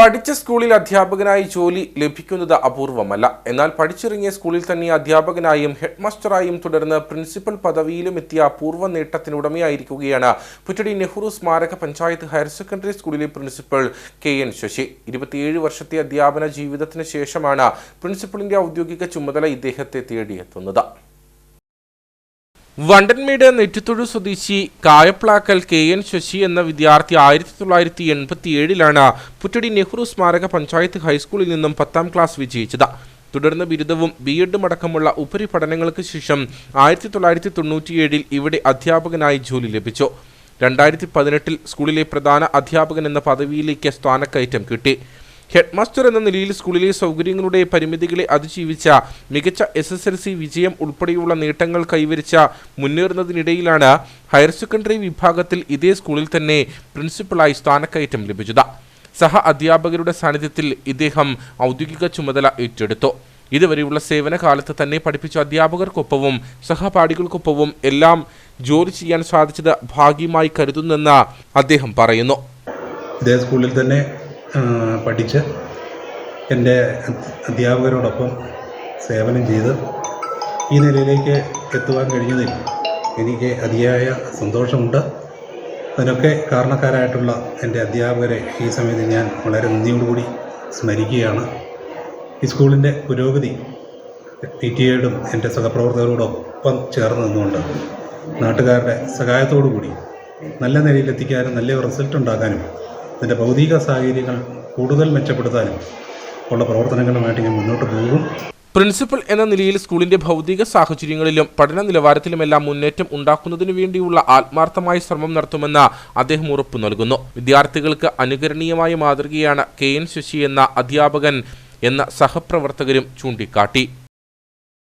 പഠിച്ച സ്കൂളിൽ അധ്യാപകനായി ജോലി ലഭിക്കുന്നത് അപൂർവമല്ല. എന്നാൽ പഠിച്ചിറങ്ങിയ സ്കൂളിൽ തന്നെ അധ്യാപകനായും ഹെഡ്മാസ്റ്ററായും തുടർന്ന് പ്രിൻസിപ്പൽ പദവിയിലും എത്തിയ അപൂർവ നേട്ടത്തിനുടമയായിരിക്കുകയാണ് പുറ്റടി നെഹ്റു സ്മാരക പഞ്ചായത്ത് ഹയർ സെക്കൻഡറി സ്കൂളിലെ പ്രിൻസിപ്പൽ കെ എൻ ശശി. ഇരുപത്തിയേഴ് വർഷത്തെ അധ്യാപന ജീവിതത്തിന് ശേഷമാണ് പ്രിൻസിപ്പലിന്റെ ഔദ്യോഗിക ചുമതല ഇദ്ദേഹത്തെ തേടിയെത്തുന്നത്. വണ്ടൻമേട് നെറ്റിത്തൊഴു സ്വദേശി കായപ്ലാക്കൽ കെ എൻ ശശി എന്ന വിദ്യാർത്ഥി ആയിരത്തി തൊള്ളായിരത്തി എൺപത്തി ഏഴിലാണ് പുറ്റടി നെഹ്റു സ്മാരക പഞ്ചായത്ത് ഹൈസ്കൂളിൽ നിന്നും പത്താം ക്ലാസ് വിജയിച്ചത്. തുടർന്ന് ബിരുദവും ബി എഡും അടക്കമുള്ള ഉപരിപഠനങ്ങൾക്ക് ശേഷം ആയിരത്തി തൊള്ളായിരത്തി തൊണ്ണൂറ്റിയേഴിൽ ഇവിടെ അധ്യാപകനായി ജോലി ലഭിച്ചു. രണ്ടായിരത്തി പതിനെട്ടിൽ സ്കൂളിലെ പ്രധാന അധ്യാപകൻ എന്ന പദവിയിലേക്ക് സ്ഥാനക്കയറ്റം കിട്ടി. ഹെഡ്മാസ്റ്റർ എന്ന നിലയിൽ സ്കൂളിലെ സൗകര്യങ്ങളുടെ പരിമിതികളെ അതിജീവിച്ച മികച്ച എസ് എസ് എൽ സി വിജയം ഉൾപ്പെടെയുള്ള നേട്ടങ്ങൾ കൈവരിച്ച മുന്നേറുന്നതിനിടയിലാണ് ഹയർ സെക്കൻഡറി വിഭാഗത്തിൽ ഇതേ സ്കൂളിൽ തന്നെ പ്രിൻസിപ്പളായി സ്ഥാനക്കയറ്റം ലഭിച്ചത്. സഹ അധ്യാപകരുടെ സാന്നിധ്യത്തിൽ ഇദ്ദേഹം ഔദ്യോഗിക ചുമതല ഏറ്റെടുത്തു. ഇതുവരെയുള്ള സേവന കാലത്ത് തന്നെ പഠിപ്പിച്ച അധ്യാപകർക്കൊപ്പവും സഹപാഠികൾക്കൊപ്പവും എല്ലാം ജോലി ചെയ്യാൻ സാധിച്ചത് ഭാഗ്യമായി കരുതുന്നെന്ന് അദ്ദേഹം പറയുന്നു. ഇതേ സ്കൂളിൽ തന്നെ പഠിച്ച് എന്റെ അധ്യാപകരോടൊപ്പം സേവനം ചെയ്ത് ഈ നിലയിലേക്ക് എത്തുവാൻ കഴിഞ്ഞതിൽ എനിക്ക് അതിയായ സന്തോഷമുണ്ട്. അതിനൊക്കെ കാരണക്കാരായിട്ടുള്ള എന്റെ അധ്യാപകരെ ഈ സമയത്ത് ഞാൻ വളരെ നന്ദിയോടുകൂടി സ്മരിക്കുകയാണ്. ഈ സ്കൂളിന്റെ പുരോഗതി പി ടി എയോടും എന്റെ സഹപ്രവർത്തകരോടൊപ്പം ചേർന്ന് നിന്നുകൊണ്ട് നാട്ടുകാരുടെ സഹായത്തോടു കൂടി നല്ല നിലയിലെത്തിക്കാനും നല്ല റിസൾട്ട് ഉണ്ടാക്കാനും അതിന്റെ ഭൗതിക സാഹചര്യങ്ങൾ കൂടുതൽ മെച്ചപ്പെടുത്താനും ഉള്ള പ്രവർത്തനങ്ങളുമായിട്ട് ഞാൻ മുന്നോട്ട് പോകും. പ്രിൻസിപ്പൽ എന്ന നിലയിൽ സ്കൂളിന്റെ ഭൗതിക സാഹചര്യങ്ങളിലും പഠന നിലവാരത്തിലുമെല്ലാം മുന്നേറ്റം ഉണ്ടാക്കുന്നതിനു വേണ്ടിയുള്ള ആത്മാർത്ഥമായ ശ്രമം നടത്തുമെന്ന് അദ്ദേഹം ഉറപ്പു നൽകുന്നു. വിദ്യാർത്ഥികൾക്ക് അനുകരണീയമായ മാതൃകയാണ് കെ എൻ ശശി എന്ന അധ്യാപകൻ എന്ന സഹപ്രവർത്തകരും ചൂണ്ടിക്കാട്ടി.